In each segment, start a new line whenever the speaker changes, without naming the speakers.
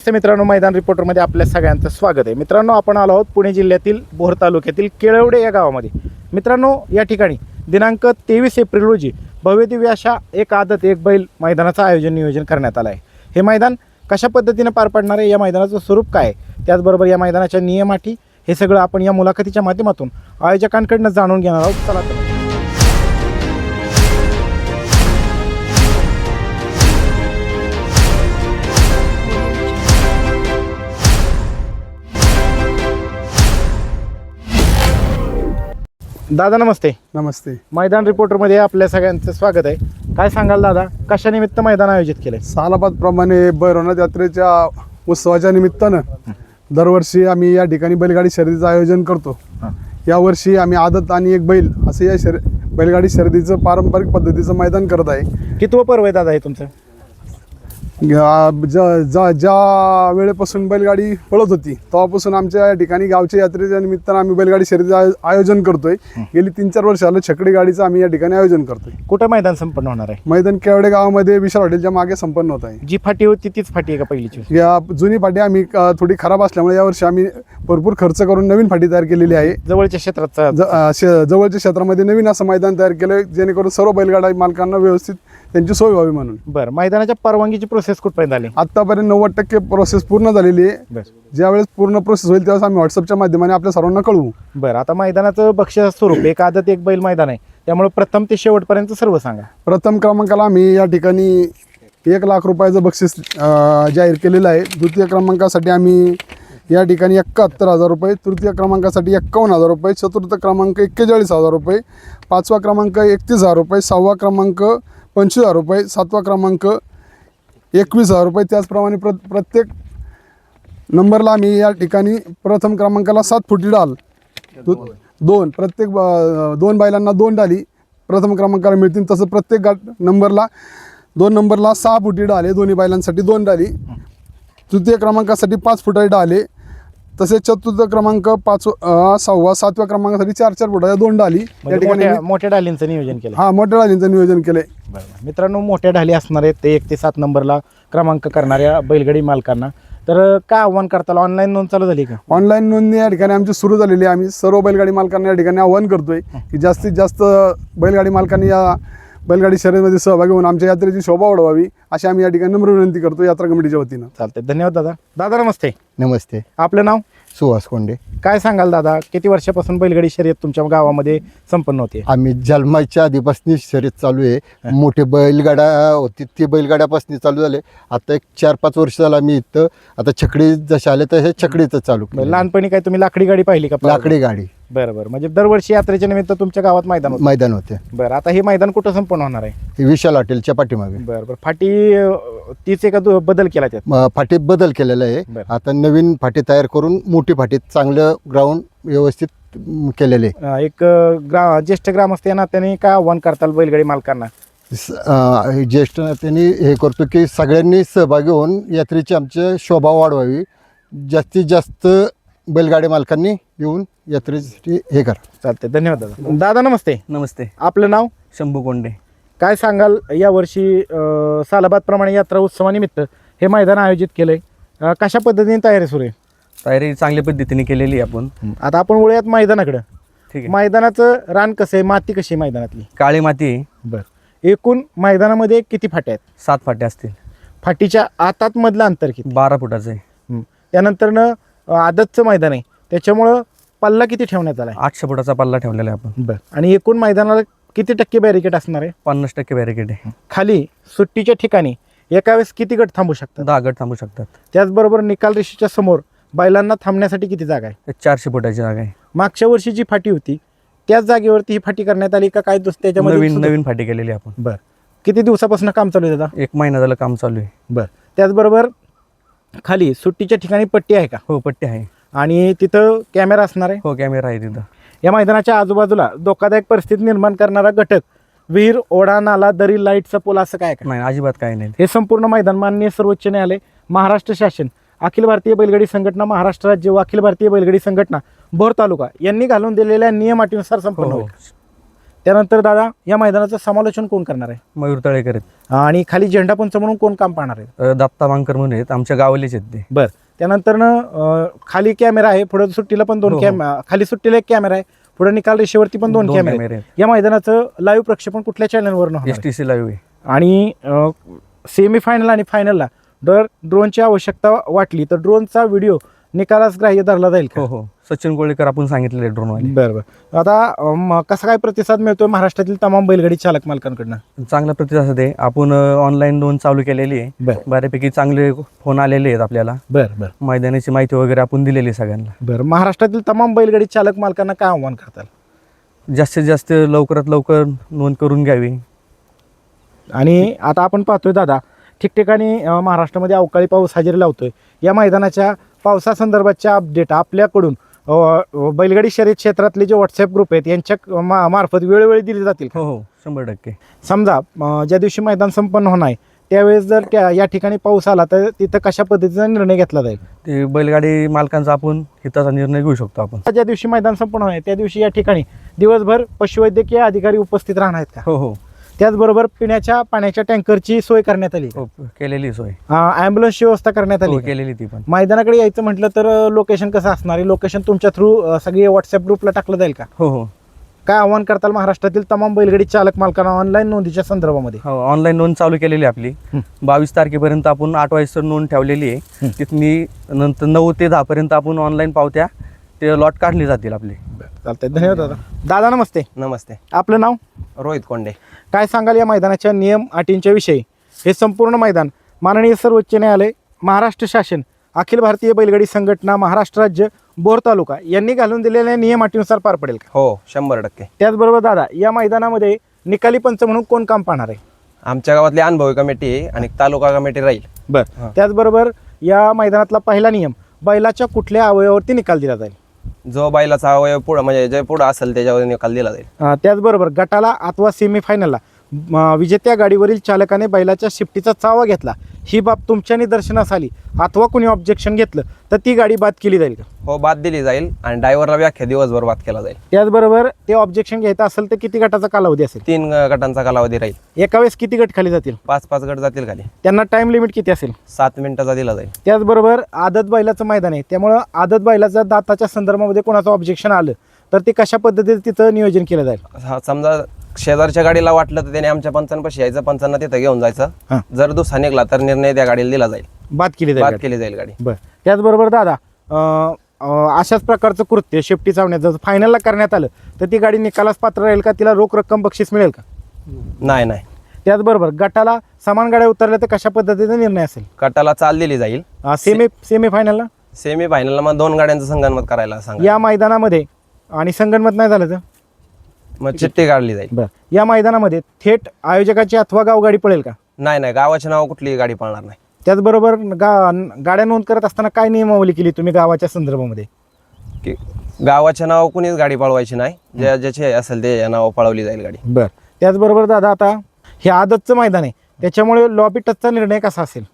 नमस्ते मित्रांनो मैदान रिपोर्टरमध्ये आपल्या सगळ्यांचं स्वागत आहे. मित्रांनो आपण आलो आहोत पुणे जिल्ह्यातील भोर तालुक्यातील केळवडे या गावामध्ये. मित्रांनो या ठिकाणी दिनांक तेवीस एप्रिल रोजी भव्यदिव्य अशा एक आदत एक बैल मैदानाचं आयोजन नियोजन करण्यात आलं आहे. हे मैदान कशा पद्धतीनं पार पडणार आहे? या मैदानाचं स्वरूप काय त्याचबरोबर या मैदानाच्या नियमाठी हे सगळं आपण या मुलाखतीच्या माध्यमातून आयोजकांकडनं जाणून घेणार आहोत. चला तर दादा नमस्ते.
नमस्ते.
मैदान रिपोर्टरमध्ये आपल्या सगळ्यांचं स्वागत आहे. काय सांगाल दादा? कशानिमित्त मैदान आयोजित केलंय?
सालाबाद प्रमाणे भैरवनाथ यात्रेच्या उत्सवाच्या निमित्तानं दरवर्षी आम्ही या ठिकाणी बैलगाडी शर्यतीचं आयोजन करतो. यावर्षी आम्ही आदत आणि एक बैल असं या शर्य बैलगाडी शर्यतीचं पारंपरिक पद्धतीचं मैदान करत आहे.
कितवं पर्व आहे दादा हे तुमचं?
ज्या ज्या- ज्या वेळेपासून बैलगाडी पळत होती तेव्हापासून आमच्या या ठिकाणी गावच्या यात्रेच्या निमित्तानं आम्ही बैलगाडी शर्यतीचं आयो- आयोजन करतोय. गेली तीन चार वर्ष झालं छकडी गाडीचं आम्ही या ठिकाणी आयोजन करतोय.
कुठं मैदान संपन्न होणार आहे?
मैदान केवडे गावामध्ये विशाल हॉटेलच्या मागे संपन्न होत आहे.
जी फाटी होती तीच फाटी आहे का पहिलीची
या जुनी फाटी आम्ही अ, थोडी खराब असल्यामुळे यावर्षी आम्ही भरपूर खर्च करून नवीन फाटी तयार केलेली आहे.
जवळच्या क्षेत्राचा
ज- अ, शे- जवळच्या क्षेत्रामध्ये नवीन असं मैदान तयार केलं जेणेकरून सर्व बैलगाडा मालकांना व्यवस्थित त्यांची सोय व्हावी म्हणून.
बरं मैदानाच्या परवानगीची प्रोसेस कुठपर्यंत आली?
आतापर्यंत नव्वद टक्के प्रोसेस पूर्ण झालेली आहे.
बरं.
ज्यावेळेस पूर्ण प्रोसेस होईल त्यावेळेस आम्ही व्हॉट्सअपच्या माध्यमाने आपल्या सर्वांना कळवू.
बरं आता मैदानाचं बक्षीस स्वरूप एक आदत एक बैल मैदान आहे. त्यामुळे प्रथम ते शेवटपर्यंत सर्व सांगा.
प्रथम क्रमांकाला आम्ही या ठिकाणी एक लाख रुपयाचं बक्षीस अ, जाहीर केलेलं आहे. द्वितीय क्रमांकासाठी आम्ही या ठिकाणी एकाहत्तर हजार रुपये तृतीय क्रमांकासाठी एक्कावन्न हजार रुपये चतुर्थ क्रमांक एक्केचाळीस हजार रुपये पाचवा क्रमांक एकतीस हजार रुपये सहावा क्रमांक पंचवीस हजार रुपये सातवा क्रमांक एकवीस हजार रुपये. त्याचप्रमाणे प्र प्रत्येक नंबरला आम्ही या ठिकाणी प्रथम क्रमांकाला सात फुटी डाल. दो- दोन. प्रत्येक ब- दोन बैलांना दोन डाली प्रथम क्रमांकाला मिळतील. तसं प्रत्येक गाठ नंबरला दोन नंबरला सहा फुटी डाले दोन्ही बैलांसाठी दोन डाली. तृतीय क्रमांकासाठी पाच फुटाची डाले तसेच चतुर्थ क्रमांक पाच सहावा सातव्या क्रमांकासाठी चार चार फुटाच्या दोन डाली. या
म्हणजे
ठिकाणी
मोठ्या मोठ्या डालींचं नियोजन केलं
हा मोठ्या डालींचं नियोजन केलंय.
बरं मित्रांनो मोठ्या ढाली असणार आहेत ते एक ते सात नंबरला क्रमांक करणाऱ्या बैलगाडी मालकांना. तर काय आव्हान करताल? ऑनलाईन नोंद चालू झाली का?
ऑनलाईन नोंदणी या ठिकाणी आमची सुरू झालेली आहे. आम्ही सर्व बैलगाडी मालकांना या ठिकाणी आवाहन करतोय की जास्तीत जास्त बैलगाडी मालकांनी या बैलगाडी शर्यतीमध्ये सहभागी होऊन आमच्या यात्रेची शोभा वाढवावी अशी आम्ही या ठिकाणी नम्र विनंती करतो यात्रा कमिटीच्या वतीनं.
चालतंय. धन्यवाद दादा. दादा नमस्ते.
नमस्ते.
आपलं नाव?
सुहास कोंडे.
काय सांगाल दादा? किती वर्षापासून बैलगाडी शर्यत तुमच्या गावामध्ये संपन्न होते?
आम्ही जन्माच्या आधीपासून शर्यत चालू आहे. मोठे बैलगाडा होती ती बैलगाड्यापासून चालू झाले. आता एक चार पाच वर्ष झालं आम्ही इथं. आता छकडी जसे आले तसे छकडीचं चालू.
लहानपणी काय तुम्ही लाकडी गाडी पाहिली का?
लाकडी गाडी.
बरं बरं. म्हणजे दरवर्षी यात्रेच्या निमित्त तुमच्या गावात मैदान होतं?
मैदान होते.
बरं आता हे मैदान कुठं संपन्न होणार आहे?
हे विशाल हॉटेलच्या पाठीमागे.
बरं बरं. फाटी अं, तीच एका दु- बदल केला त्यात?
म- फाटीत बदल केलेला आहे.
बरं.
आता नवीन फाटी तयार करून मोठी फाटीत चांगलं ग्राउंड व्यवस्थित म, केलेले आहे.
अं, एक अं, ग्रा ज्येष्ठ ग्रामस्थ या नात्याने काय आव्हान करताल बैलगाडी मालकांना?
स- अं, हे ज्येष्ठ त्यांनी हे करतो की सगळ्यांनी सहभागी होऊन यात्रेची आमची शोभा वाढवावी. जास्तीत जास्त बैलगाडी मालकांनी येऊन यात्रेसाठी हे करा.
चालते धन्यवाद दादा. दादा नमस्ते.
नमस्ते.
आपलं नाव?
शंभू कोंडे.
काय सांगाल यावर्षी अं, सालाबाद प्रमाणे यात्रा उत्सवानिमित्त हे मैदान आयोजित केलंय? अं, कशा पद्धतीने तयारी सुरू आहे?
तयारी चांगल्या पद्धतीने केलेली आहे आपण.
आता आपण वळूयात मैदानाकडं.
ठीक आहे.
मैदानाचं रान कसं आहे? माती कशी आहे मैदानातली?
काळी माती आहे,
बरं. एकूण मैदानामध्ये किती फाट्या आहेत?
सात फाटे असतील.
फाटीच्या आतात मधलं अंतर किती?
बारा फुटाचं आहे.
त्यानंतरनं अं, आदतचं मैदान आहे. त्याच्यामुळं पल्ला किती ठेवण्यात आला
आठशे फुटाचा पल्ला ठेवलेला आहे आपण.
बरं. आणि एकूण मैदानाला किती टक्के बॅरिकेड असणार आहे?
पन्नास टक्के बॅरिकेड आहे.
खाली सुट्टीच्या ठिकाणी एका वेळेस किती गट थांबू शकतात?
दहा गट थांबू शकतात.
त्याचबरोबर निकाल रेषेच्या समोर बैलांना थांबण्यासाठी किती जागा आहे?
चारशे फुटाची जागा आहे.
मागच्या वर्षी जी फाटी होती त्याच जागेवरती ही फाटी करण्यात आली का काय दुस त्याच्यामध्ये
नवीन नवीन फाटी केलेली आपण.
बरं. किती दिवसापासून काम चालू आहे दादा?
एक महिना झालं काम चालू आहे.
बरं. त्याचबरोबर खाली सुट्टीच्या ठिकाणी पट्टी आहे का?
हो पट्टी आहे.
आणि तिथं कॅमेरा असणार आहे.
हो कॅमेरा आहे तिथं.
या मैदानाच्या आजूबाजूला धोकादायक परिस्थिती निर्माण करणारा घटक विहीर ओढा नाला दरी लाईटचा पूल असं काय
नाही अजिबात काही नाही.
हे संपूर्ण मैदान माननीय सर्वोच्च न्यायालय महाराष्ट्र शासन अखिल भारतीय बैलगाडी संघटना महाराष्ट्र राज्य व अखिल भारतीय बैलगाडी संघटना भोर तालुका यांनी घालून दिलेल्या नियम अटीनुसार
हो
संपन्न
हो.
होईल. त्यानंतर दादा या मैदानाचं समालोचन कोण करणार आहे?
मयूर तळेकर आहेत.
आणि खाली झेंडा पंच म्हणून कोण काम पाहणार आहे?
दत्ता मांकर म्हणून आहेत आमच्या गावालेच आहेत ते.
बर. त्यानंतर न खाली कॅमेरा आहे पुढे सुट्टीला पण दोन
हो, हो.
कॅमेरा खाली सुट्टीला एक कॅमेरा आहे पुढे निकाल रेषेवरती पण दोन कॅमेरे या मैदानाचं लाईव्ह प्रक्षेपण कुठल्या चॅनलवर
एस टी सी लाईव्ह
आणि सेमीफायनल आणि फायनलला जर ड्रोनची आवश्यकता वाटली तर ड्रोनचा व्हिडिओ निकालास ग्राह्य धरला जाईल का?
हो हो. सचिन कोळेकर आपण सांगितलेले ड्रोनवाले
बरं बरं. आता कसा काय प्रतिसाद मिळतोय महाराष्ट्रातील तमाम बैलगाडी चालक मालकांकडनं?
चांगला प्रतिसाद आहे. आपण ऑनलाईन नोंद चालू केलेली आहे.
बरं.
बऱ्यापैकी चांगले फोन आलेले आहेत आपल्याला.
बरं बरं.
मैदानाची माहिती वगैरे आपण दिलेली आहे सगळ्यांना.
बरं महाराष्ट्रातील तमाम बैलगाडी चालक मालकांना काय आव्हान करताल?
जास्तीत जास्त लवकरात लवकर नोंद करून घ्यावी.
आणि आता आपण पाहतोय दादा ठिकठिकाणी अं, महाराष्ट्रामध्ये अवकाळी पाऊस हजेरी लावतोय. या मैदानाच्या पावसासंदर्भातच्या अपडेट आपल्याकडून बैलगाडी शर्यत क्षेत्रातले जे व्हॉट्सअप ग्रुप आहेत यांच्या मा- मार्फत वेळोवेळी दिली जातील?
हो हो शंभर टक्के.
समजा ज्या दिवशी मैदान संपन्न होणार आहे त्यावेळेस जर त्या या ठिकाणी पाऊस आला तर तिथं कशा पद्धतीचा निर्णय घेतला जाईल?
ते बैलगाडी मालकांचा आपण हिताचा निर्णय घेऊ शकतो आपण.
ज्या दिवशी मैदान संपन्न होणार आहे त्या दिवशी या ठिकाणी दिवसभर पशुवैद्यकीय अधिकारी उपस्थित राहणार आहेत का?
हो हो.
त्याचबरोबर पिण्याच्या पाण्याच्या टँकरची सोय करण्यात आली.
हो केलेली सोय.
ॲम्ब्युलन्सची व्यवस्था करण्यात आली.
हो? केलेली ती पण.
मैदानाकडे यायचं म्हटलं तर लोकेशन कसं असणार आहे? लोकेशन तुमच्या थ्रू सगळे व्हॉट्सअप ग्रुपला टाकलं जाईल का?
हो हो.
काय आव्हान करताल महाराष्ट्रातील तमाम बैलगाडी चालक मालकांना ऑनलाईन नोंदीच्या संदर्भामध्ये?
हो ऑनलाईन नोंद चालू केलेली आहे आपली. बावीस तारखेपर्यंत आपण आठ वाजता नोंद ठेवलेली. आहे. तिथनी नंतर नऊ ते दहापर्यंत आपण ऑनलाईन पावत्या ते लॉट काढली जातील आपले.
चालतंय. धन्यवाद दादा. दादा नमस्ते.
नमस्ते.
आपलं नाव?
रोहित कोंडे.
काय सांगाल या मैदानाच्या नियम अटींच्या विषयी? हे संपूर्ण मैदान माननीय सर्वोच्च न्यायालय महाराष्ट्र शासन अखिल भारतीय बैलगाडी संघटना महाराष्ट्र राज्य बोर तालुका यांनी घालून दिलेल्या नियम अटीनुसार पार पडेल का?
हो शंभर टक्के.
त्याचबरोबर दादा या मैदानामध्ये निकाली पंच म्हणून कोण काम पाहणार आहे?
आमच्या गावातली अनुभवी कमिटी आहे आणि तालुका कमिटी राहील.
बरं. त्याचबरोबर या मैदानातला पहिला नियम बैलाच्या कुठल्या अवयवावरती निकाल दिला जाईल?
जो बैलाचा अवयव पुढं म्हणजे जे पुढं असेल त्याच्यावर निकाल दिला जाईल.
अं, त्याचबरोबर गटाला अथवा सेमीफायनलला विजेत्या गाडीवरील चालकाने बैलाच्या शिफ्टीचा चावा घेतला. ही बाब तुमच्या निदर्शनास आली. अथवा कोणी ऑब्जेक्शन घेतलं तर ती गाडी बाद केली जाईल का?
हो बाद दिली जाईल आणि ड्रायव्हरला व्याख्या दिवसभर बाद केला जाईल.
त्याचबरोबर ते ऑब्जेक्शन घ्यायचं असेल तर किती गटाचा कालावधी असेल?
तीन अं, गटांचा कालावधी राहील.
एका वेळेस किती गट खाली जातील?
पाच पाच गट जातील खाली.
त्यांना टाइम लिमिट किती असेल?
सात मिनिटाचा दिला जाईल.
त्याचबरोबर आदत बैलाचं मैदान आहे. त्यामुळं आदत बैलाच्या दाताच्या संदर्भामध्ये कोणाचं ऑब्जेक्शन आलं तर ते कशा पद्धतीने तिथं नियोजन केलं जाईल?
हा, समजा शेजारच्या गाडीला वाटलं तर त्याने आमच्या पंचांपाशी यायचं पंचांना तिथं घेऊन. जायचं. जर दुसरा निघला तर निर्णय त्या गाडीला दिला जाईल.
बाद केली जाईल
बाद
गाडी.
केली जाईल गाडी.
बरं. त्याचबरोबर दादा अं, अं, अशाच प्रकारचं कृत्य शेफ्टी चावण्यात जर फायनलला करण्यात आलं तर ती गाडी निकालास पात्र राहील का? तिला रोख रक्कम बक्षीस मिळेल का?
नाही नाही.
त्याचबरोबर गटाला समान गाड्या उतरल्या तर कशा पद्धतीने निर्णय असेल?
गटाला चाल दिली जाईल.
सेमी सेमी फायनलला
सेमी फायनलला मग दोन गाड्यांचं संगनमत करायला सांगा.
या मैदानामध्ये आणि संगणमत नाही झालं तर?
मग चिठ्ठी काढली जाईल.
बरं. या मैदानामध्ये थेट आयोजकाची अथवा गावगाडी पळेल का?
नाही नाही गावाचे नाव कुठली गाडी पळणार नाही.
त्याचबरोबर गा गाड्या नोंद करत असताना काय नियमावली केली तुम्ही गावाच्या संदर्भामध्ये?
की गावाचे नाव कुणीच गाडी पळवायची नाही. ज्या ज्याचे असेल ते नाव पळवली जाईल गाडी.
बरं. त्याचबरोबर दादा आता हे आदतचं मैदान आहे. त्याच्यामुळे लॉबी टचचा निर्णय कसा असेल?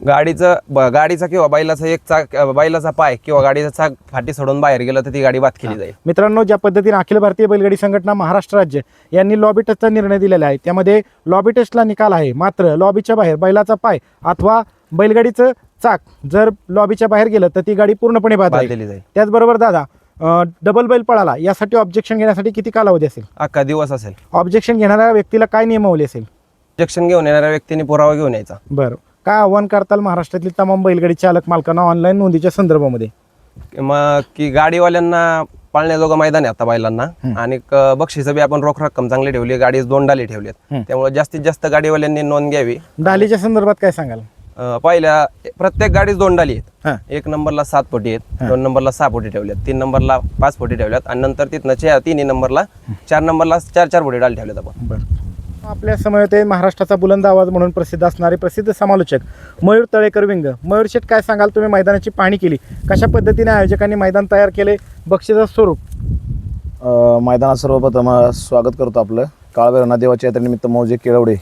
गाडीचं ब- गाडीचा किंवा बैलाचा एक चाक बैलाचा पाय किंवा गाडीचा चाक फाटी सोडून बाहेर गेलं तर ती गाडी बाद केली जाईल.
मित्रांनो ज्या पद्धतीने अखिल भारतीय बैलगाडी संघटना महाराष्ट्र राज्य यांनी लॉबी टचचा निर्णय दिलेला आहे त्यामध्ये लॉबी टेस्टला निकाल आहे. मात्र लॉबीच्या बाहेर बैलाचा पाय अथवा बैलगाडीचं चाक जर लॉबीच्या बाहेर गेलं तर ती गाडी पूर्णपणे बाद
दिली जाईल.
त्याचबरोबर दादा डबल बैल पळाला यासाठी ऑब्जेक्शन घेण्यासाठी किती कालावधी असेल?
अख्खा दिवस असेल.
ऑब्जेक्शन घेणाऱ्या व्यक्तीला काय नियमावली असेल?
इंजेक्शन घेऊन येणाऱ्या व्यक्तीने पुरावा घेऊन यायचा.
बरं. काय आव्हान करताल महाराष्ट्रातील तमाम बैलगाडी चालक मालकांना ऑनलाईन नोंदीच्या संदर्भामध्ये?
मग की गाडीवाल्यांना पाळण्याजोगं मैदान आहे आता बैलांना. आणि बक्षिसं बी आपण रोख रक्कम चांगली ठेवली गाडी दोन डाली ठेवलीत. त्यामुळे जास्तीत जास्त गाडीवाल्यांनी नोंद घ्यावी.
डालीच्या संदर्भात काय सांगाल?
पहिल्या प्रत्येक गाडीत दोन डाली आहेत. एक नंबरला सात पोटी आहेत. दोन नंबरला सहा पोटी ठेवल्यात तीन नंबरला पाच पोटी ठेवल्यात आणि नंतर तिथनं चे- तिन्ही नंबरला चार नंबरला चार चार पोटी डाल ठेवल्यात आपण.
आपल्यासमोर ते महाराष्ट्राचा बुलंद आवाज म्हणून प्रसिद्ध असणारे प्रसिद्ध समालोचक मयूर तळेकर विंग. मयूर शेठ काय सांगाल? तुम्ही मैदानाची पाहणी केली. कशा पद्धतीने आयोजकांनी मैदान तयार केले? बक्षिसाचं स्वरूप.
मैदानात सर्वप्रथम स्वागत करतो आपलं. काळभैरवनाथ देवाच्या यात्रेनिमित्त मौजे केळवडे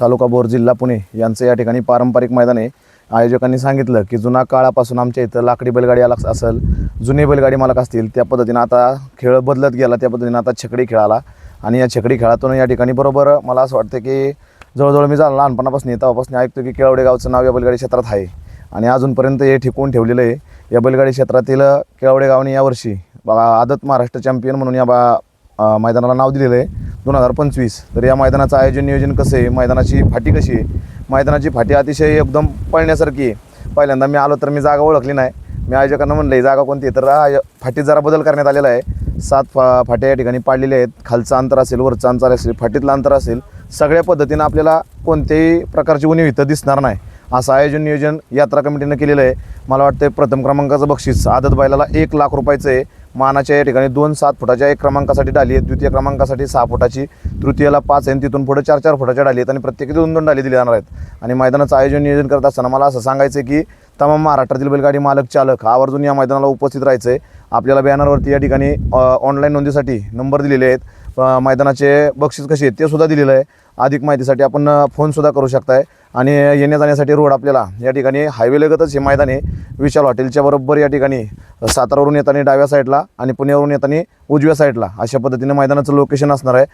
तालुका बोर जिल्हा पुणे यांचं या ठिकाणी पारंपरिक मैदान आहे. आयोजकांनी सांगितलं की जुना काळापासून आमच्या इथं लाकडी बैलगाडी आला असेल जुने बैलगाडी मालक असतील त्या पद्धतीनं आता खेळ बदलत गेला त्या पद्धतीनं आता छकडी खेळाला. आणि या छकडी खेळातून या ठिकाणी बरोबर मला असं वाटतं की जवळजवळ मी जा लहानपणापासून येतापासून ऐकतो की केळवडे गावचं नाव या बैलगाडी क्षेत्रात आहे. आणि अजूनपर्यंत हे ठिकवून ठेवलेलं आहे. या बैलगाडी क्षेत्रातील केळवडे गावने यावर्षी बघा आदत महाराष्ट्र चॅम्पियन म्हणून या बा मैदानाला नाव दिलेलं आहे. दोन हजार पंचवीस. तर या मैदानाचं आयोजन नियोजन कसं आहे? मैदानाची फाटी कशी आहे? मैदानाची फाटी अतिशय एकदम पळण्यासारखी आहे. पहिल्यांदा मी आलो तर मी जागा ओळखली नाही. मी आयोजकांना म्हणलं ही जागा कोणती तर आय फाटीत जरा बदल करण्यात आलेला आहे. सात फा फाट्या या ठिकाणी पाडलेल्या आहेत. खालचं अंतर असेल वरचं अंतर असेल फाटीतलं अंतर असेल सगळ्या पद्धतीनं आपल्याला कोणत्याही प्रकारची उणीव इथं दिसणार नाही. असं आयोजन नियोजन यात्रा कमिटीनं केलेलं आहे. मला वाटतं प्रथम क्रमांकाचं बक्षीस आदत बैलाला एक लाख रुपयाचं आहे. मानाच्या या ठिकाणी दोन सात फुटाच्या एक क्रमांकासाठी डाली आहेत. द्वितीय क्रमांकासाठी सहा फुटाची तृतीयला पाच आहे आणि तिथून पुढे चार चार फुटाच्या डाली आहेत आणि प्रत्येकी दोन दोन डाली दिली जाणार आहेत. आणि मैदानाचं आयोजन नियोजन करत असताना मला असं सांगायचं आहे की तमाम महाराष्ट्रातील बैलगाडी मालक चालक आवर्जून या मैदानाला उपस्थित राहायचं. आहे आपल्याला बॅनरवरती या ठिकाणी ऑनलाईन नोंदीसाठी नंबर दिलेले आहेत. मैदानाचे बक्षीस कसे आहेत ते सुद्धा दिलेलं आहे. अधिक माहितीसाठी आपण फोनसुद्धा करू शकताय. आणि येण्या जाण्यासाठी रोड आपल्याला या ठिकाणी हायवे लगतच हे मैदान आहे. विशाल हॉटेलच्या बरोबर या ठिकाणी सातारावरून येताना डाव्या साईडला आणि पुण्यावरून येताना उजव्या साईडला अशा पद्धतीने मैदानाचं लोकेशन असणार आहे.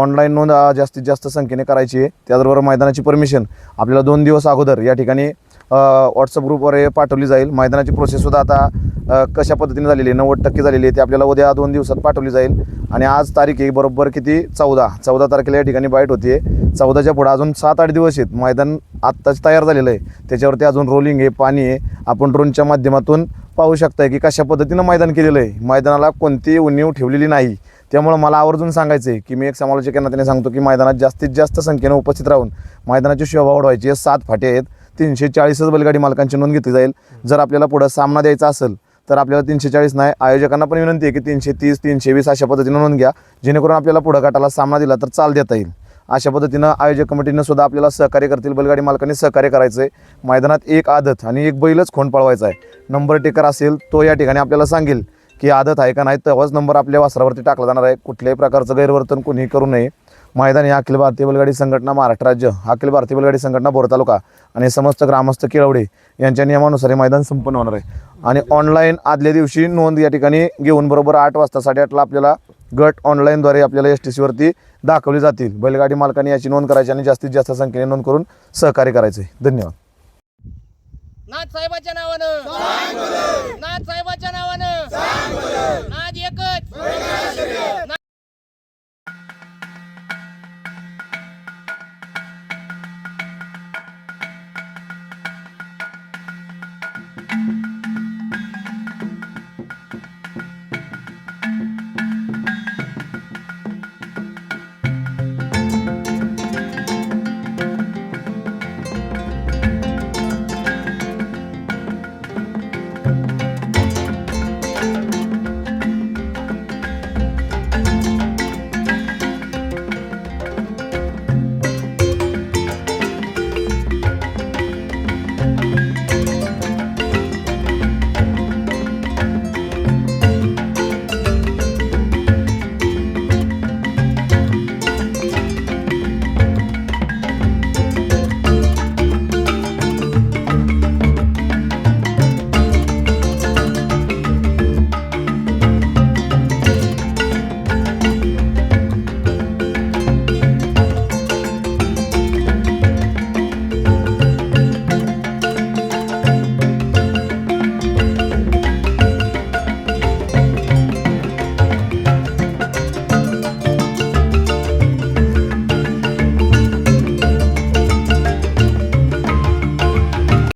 ऑनलाईन नोंद जास्तीत जास्त संख्येने करायची आहे. त्याचबरोबर मैदानाची परमिशन आपल्याला दोन दिवस अगोदर या ठिकाणी व्हॉट्सअप ग्रुपवर हे पाठवली जाईल. मैदानाची प्रोसेससुद्धा आता कशा पद्धतीने झालेली आहे नव्वद टक्के झालेली आहे ती आपल्याला उद्या दोन दिवसात पाठवली जाईल. आणि आज तारीख आहे बरोबर किती? चौदा. चौदा तारखेला या ठिकाणी बाईट होती चौदाच्या पुढं अजून सात आठ दिवस आहेत. मैदान आत्ताच तयार झालेलं आहे. त्याच्यावरती अजून रोलिंग आहे पाणी आहे. आपण ड्रोनच्या माध्यमातून पाहू शकताय की कशा पद्धतीनं मैदान केलेलं आहे. मैदानाला कोणतीही उणीव ठेवलेली नाही. त्यामुळं मला आवर्जून सांगायचं आहे की मी एक समालोचक त्याने नात्याने सांगतो की मैदानात जास्तीत जास्त संख्येनं उपस्थित राहून मैदानाची शोभा वाढवायची. सात फाटे आहेत. तीनशे चाळीसच बैलगाडी मालकांची नोंद घेतली जाईल. जर आपल्याला पुढं सामना द्यायचा असेल तर आपल्याला तीनशे चाळीस नाही. आयोजकांना पण विनंती आहे की तीनशे तीस तीनशे वीस अशा पद्धतीनं नोंद घ्या. जेणेकरून आपल्याला पुढं गटाला सामना दिला तर चाल देता येईल. अशा पद्धतीनं आयोजक कमिटीनं सुद्धा आपल्याला सहकार्य करतील. बैलगाडी मालकांनी सहकार्य करायचं आहे मैदानात एक आदत आणि एक बैलच खोंड पळवायचा आहे. नंबर टेकर असेल तो या ठिकाणी आपल्याला सांगेल की आदत आहे का नाही. तेव्हाच नंबर आपल्या वासरावरती टाकला जाणार आहे. कुठल्याही प्रकारचं गैरवर्तन कोणीही करू नये. मैदान अखिल भारतीय बैलगाडी संघटना महाराष्ट्र राज्य अखिल भारतीय बैलगाडी संघटना बोर तालुका आणि समस्त ग्रामस्थ केळवडे यांच्या नियमानुसार हे मैदान संपन्न होणार आहे. आणि ऑनलाईन आदल्या दिवशी नोंद या ठिकाणी घेऊन बरोबर आठ वाजता साडेआठला आपल्याला गट ऑनलाईनद्वारे आपल्याला एस टी सीवरती दाखवली जातील. बैलगाडी मालकांनी याची नोंद करायची आणि जास्तीत जास्त संख्येने नोंद करून सहकार्य करायचे. धन्यवाद.
नाथ साहेबाच्या नावानं. नाथ साहेबाच्या नावानं. नाद एकच.